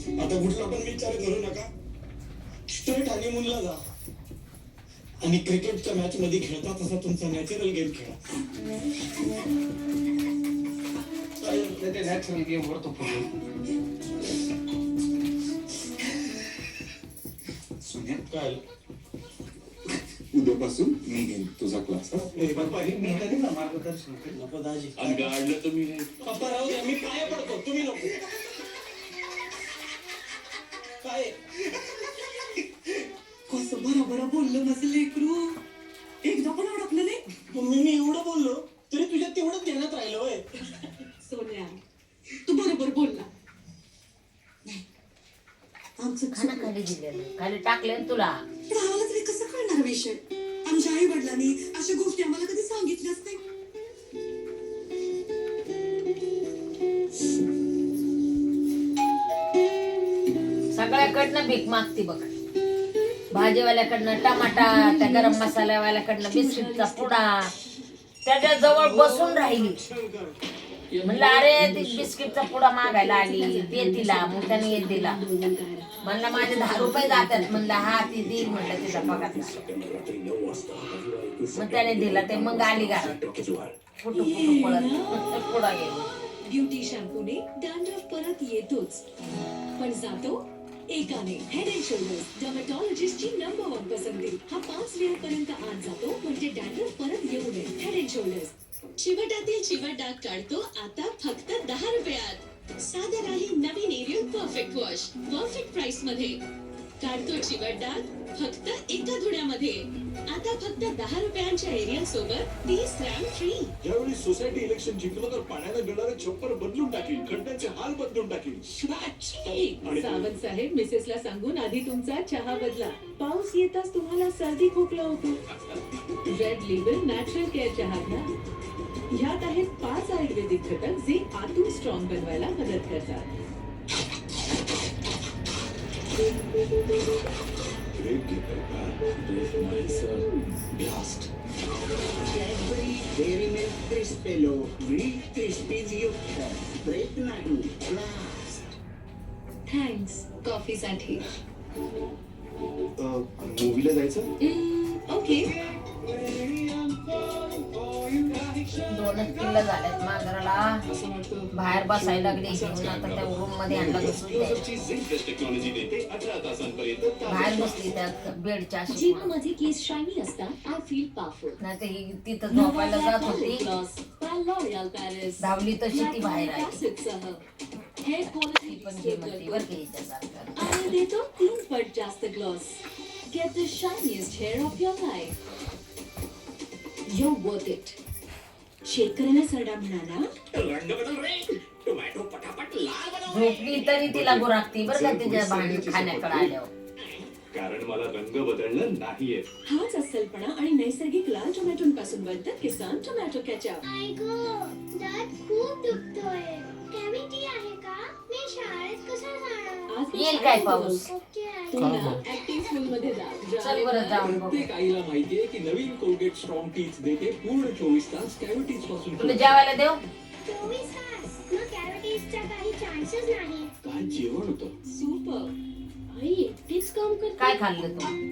आता कुठला पण विचार करू नका. स्ट्रेट हनीमूनला जा. आणि क्रिकेटच्या मॅच मध्ये खेळता तसा तुमचा नॅचरल गेम खेळा. ते नॅचरल गेम वर तो काय? उद्यापासून मी घेईन तुझा क्लास मी कधी ना मार्गदर्शन पप्पा राहू द्या मी पाया पडतो. तुम्ही नको. बोललं माझं लेकरू. एकदा पण अडकलं नाही. मम्मी मी एवढं बोललो तरी तुझ्या तेवढंच ध्यानात राहिलं होय. सोन्या तू बरोबर बोलला नाही. आमचं खाना चुकलं. खाली दिलेलं. खाली टाकले ना तुला. पण आम्हाला तरी कसं कळणार विषय? आमच्या आई वडिलांनी अशा गोष्टी आम्हाला कधी सांगितल्याच नाही. सगळ्याकडनं भीक मागती बघ. भाजीवाल्याकडनं टमाटा त्या गरम मसाल्यावाल्याकडनं बिस्किटचा पुडा. त्याच्याजवळ बसून राहिली. म्हणलं अरे ती बिस्किटचा पुडा मागायला आली. दे तिला. मग त्याने येत दिला. म्हणलं माझे दहा रुपये जातात. म्हणलं हा ती देईल म्हणलं तिचा पगार मग त्याने दिला. ते मग आली घरात फुटू फुटू पुढा गेली. ब्युटी शॅम्पूने डॅन्ड्रफ परत येतोच. पण जातो एकाने हेड अँड शोल्डर्स डर्मेटॉलॉजिस्टची नंबर वन पसंती. हा पाच लेअर पर्यंत आत जातो म्हणजे डॅन्ड्रफ परत येऊ नये. हेड अँड शोल्डर्स चिवटातील चिवट डाग काढतो आता फक्त दहा रुपयात. साधं राही नवीन एरियल परफेक्ट वॉश परफेक्ट प्राइसमध्ये. काढतो डाग फक्त एका धुण्यामध्ये. आता फक्त दहा रुपयांच्या एरियल सोबत तीस ग्रॅम फ्री ज्यावेळी सोसायटी इलेक्शन जिंकलं तर पाण्यानं गळणारे छप्पर बदलून टाकील खड्ड्यांचे हाल बदलून टाकील सावंत साहेब मिसेसला सांगून आधी तुमचा चहा बदला. पाऊस येताच तुम्हाला सर्दी खोकला होतो. रेड लेबल नॅचरल केअर चहा घ्या. ह्यात आहेत पाच आयुर्वेदिक घटक जे आतून स्ट्रॉंग बनवायला मदत करतात. ब्रेक घेताय का ब्रेक नाही sir blast Cadbury dairy milk Crispello wheat crispies युक्त ब्रेक नाही ब्लास्ट थँक्स कॉफीसाठी मूवीला जायचं ओके दोनच पिल्ल झाल्यात मांजराला. बाहेर बसायला लागली घेऊन आता त्या रूममध्ये आणला आहे. बाहेर बसली त्या बेडच्या माझे केस शायनी असतात आय फील पॉवरफुल नाही ही तिथं झोपायला जात होती. धावली तशी ती बाहेर ती पण आणि देतो तीन पट जास्त gloss get the shiniest hair of your life you worth it शेतकऱ्याला सरडा म्हणाला. रंग बदल रे टोमॅटो पटापट लाल बनव झोपली तरी तिला गुरागती बरं का तिच्या भांडी खाण्याकडे आल्यावर. कारण मला रंग बदलणं नाहीये. हाच अस्सलपणा आणि नैसर्गिक लाल टोमॅटोपासून बनतं किसान टोमॅटो केचप आई गं, दात खूप दुखतोय. कॅव्हिटी आहे का? मी शाळेत कसं जाणार? आज मी येईल काय शाळेत पाऊस? ओके पुन्हा ऍक्टिव्ह स्कूल मध्ये जा. चल बरं जाऊन बघू प्रत्येक आईला माहितीये की नवीन कोलगेट स्ट्रॉंग टीथ देते पूर्ण चोवीस तास कॅव्हिटीजपासून तुला जेवायला देऊ? चोवीस तास? मग कॅव्हिटीजचा काही चान्सच नाही काय जेवण होतं. सुपर आई एकटीच काम करते काय खाल्लं तू?